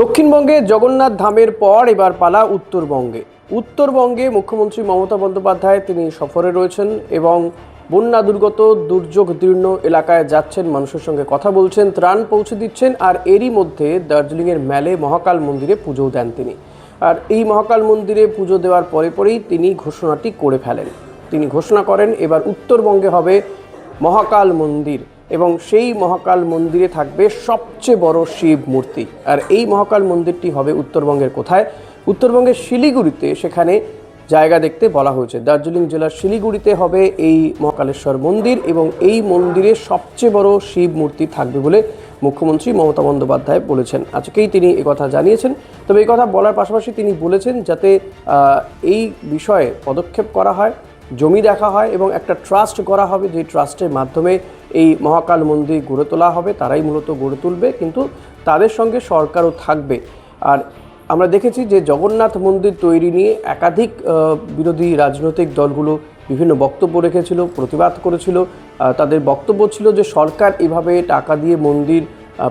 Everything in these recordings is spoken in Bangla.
দক্ষিণবঙ্গে জগন্নাথ ধামের পর এবার পালা উত্তরবঙ্গে। উত্তরবঙ্গে মুখ্যমন্ত্রী মমতা বন্দ্যোপাধ্যায় তিনি সফরে রয়েছেন এবং বন্যা দুর্গত, দুর্যোগ দীর্ণ এলাকায় যাচ্ছেন, মানুষের সঙ্গে কথা বলছেন, ত্রাণ পৌঁছে দিচ্ছেন আর এরই মধ্যে দার্জিলিংয়ের ম্যালে মহাকাল মন্দিরে পুজো দেন তিনি। আর এই মহাকাল মন্দিরে পুজো দেওয়ার পরে পরেই তিনি ঘোষণাটি করে ফেলেন। তিনি ঘোষণা করেন, এবার উত্তরবঙ্গে হবে মহাকাল মন্দির। এবং সেই মহাকাল মন্দিরে থাকবে সবচেয়ে বড় শিব মূর্তি। আর এই মহাকাল মন্দিরটি হবে উত্তরবঙ্গের কোথায়? উত্তরবঙ্গের শিলিগুড়িতে সেখানে জায়গা দেখতে বলা হয়েছে। দার্জিলিং জেলার শিলিগুড়িতে হবে এই মহাকালেশ্বর মন্দির এবং এই মন্দিরে সবচেয়ে বড় শিব মূর্তি থাকবে বলে মুখ্যমন্ত্রী মমতা বন্দ্যোপাধ্যায় বলেছেন। আজকেই তিনি কথা জানিয়েছেন। তবে এই কথা বলার পাশাপাশি তিনি বলেছেন যাতে এই বিষয়ে পদক্ষেপ করা হয়। জমি দেখা হয় এবং একটা ট্রাস্ট করা হবে, যে ট্রাস্টের মাধ্যমে এই মহাকাল মন্দির গড়ে তোলা হবে, তারাই মূলত গড়ে তুলবে, কিন্তু তাদের সঙ্গে সরকারও থাকবে। আর আমরা দেখেছি যে জগন্নাথ মন্দির তৈরি নিয়ে একাধিক বিরোধী রাজনৈতিক দলগুলো বিভিন্ন বক্তব্য রেখেছিল, প্রতিবাদ করেছিল। তাদের বক্তব্য ছিল যে সরকার এভাবে টাকা দিয়ে মন্দির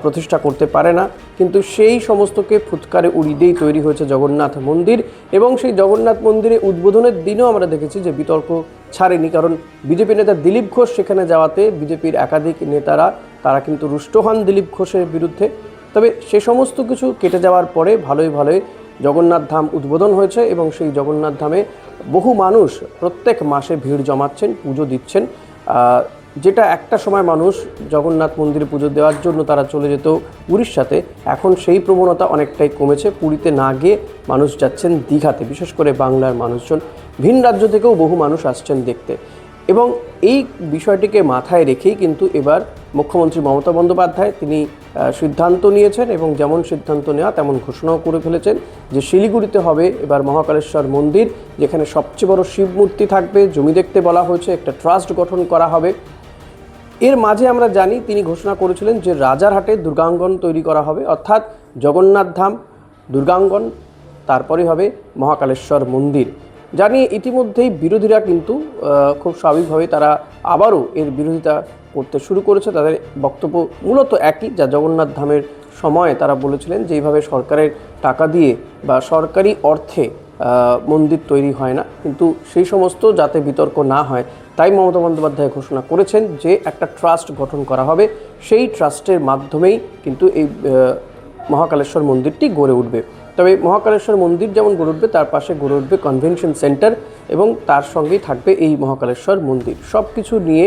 প্রতিষ্ঠা করতে পারে না। কিন্তু সেই সমস্তকে ফুৎকারে উড়িয়ে দিয়েই তৈরি হয়েছে জগন্নাথ মন্দির এবং সেই জগন্নাথ মন্দিরে উদ্বোধনের দিনও আমরা দেখেছি যে বিতর্ক ছাড়েনি। কারণ বিজেপি নেতা দিলীপ ঘোষ সেখানে যাওয়াতে বিজেপির একাধিক নেতারা, তারা কিন্তু রুষ্ট হন দিলীপ ঘোষের বিরুদ্ধে। তবে সে সমস্ত কিছু কেটে যাওয়ার পরে ভালোই ভালোই জগন্নাথ ধাম উদ্বোধন হয়েছে এবং সেই জগন্নাথ ধামে বহু মানুষ প্রত্যেক মাসে ভিড় জমাচ্ছেন, পুজো দিচ্ছেন। যেটা একটা সময় মানুষ জগন্নাথ মন্দিরে পুজো দেওয়ার জন্য তারা চলে যেত উড়িষ্যাতে, এখন সেই প্রবণতা অনেকটাই কমেছে। পুরীতে না গিয়ে মানুষ যাচ্ছেন দীঘাতে, বিশেষ করে বাংলার মানুষজন। ভিন রাজ্য থেকেও বহু মানুষ আসছেন দেখতে। এবং এই বিষয়টিকে মাথায় রেখেই কিন্তু এবার মুখ্যমন্ত্রী মমতা বন্দ্যোপাধ্যায় তিনি সিদ্ধান্ত নিয়েছেন এবং যেমন সিদ্ধান্ত নেওয়া তেমন ঘোষণাও করে ফেলেছেন যে শিলিগুড়িতে হবে এবার মহাকালেশ্বর মন্দির, যেখানে সবচেয়ে বড় শিব মূর্তি থাকবে। জমি দেখতে বলা হয়েছে, একটা ট্রাস্ট গঠন করা হবে। এর মাঝে আমরা জানি তিনি ঘোষণা করেছিলেন যে রাজারহাটে দুর্গাঙ্গন তৈরি করা হবে, অর্থাৎ জগন্নাথ ধাম, দুর্গাঙ্গন তারপরে হবে মহাকালেশ্বর মন্দির। জানি ইতিমধ্যেই বিরোধীরা কিন্তু খুব স্বাভাবিকভাবে তারা আবারও এর বিরোধিতা করতে শুরু করেছে। তাদের বক্তব্য মূলত একই, যা জগন্নাথ ধামের সময় তারা বলেছিলেন যে এইভাবে সরকারের টাকা দিয়ে বা সরকারি অর্থে মন্দির তৈরি হয় না। কিন্তু সেই সমস্ত যাতে বিতর্ক না হয়, তাই মমতা বন্দ্যোপাধ্যায় ঘোষণা করেছেন যে একটা ট্রাস্ট গঠন করা হবে। সেই ট্রাস্টের মাধ্যমেই কিন্তু এই মহাকালেশ্বর মন্দিরটি গড়ে উঠবে। তবে মহাকালেশ্বর মন্দির যেমন গড়ে উঠবে, তার পাশে গড়ে উঠবে কনভেনশন সেন্টার এবং তার সঙ্গেই থাকবে এই মহাকালেশ্বর মন্দির। সব কিছু নিয়ে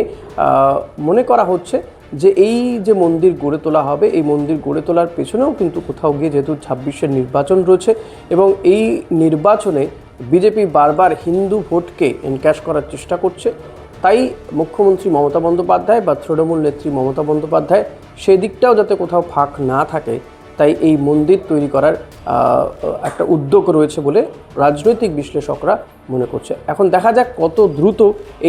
মনে করা হচ্ছে যে এই যে মন্দির গড়ে তোলা হবে, এই মন্দির গড়ে তোলার পেছনেও কিন্তু কোথাও গিয়ে যেহেতু ছাব্বিশের নির্বাচন রয়েছে এবং এই নির্বাচনে বিজেপি বারবার হিন্দু ভোটকে এনক্যাশ করার চেষ্টা করছে। তাই মুখ্যমন্ত্রী মমতা বন্দ্যোপাধ্যায় বা তৃণমূল নেত্রী মমতা বন্দ্যোপাধ্যায় সেদিকটাও যাতে কোথাও ফাঁক না থাকে তাই এই মন্দির তৈরি করার একটা উদ্যোগ রয়েছে বলে রাজনৈতিক বিশ্লেষকরা মনে করছে। এখন দেখা যাক কত দ্রুত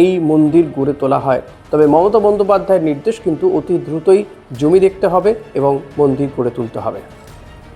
এই মন্দির গড়ে তোলা হয়। তবে মমতা বন্দ্যোপাধ্যায়ের নির্দেশ কিন্তু অতি দ্রুতই জমি দেখতে হবে এবং মন্দির গড়ে তুলতে হবে।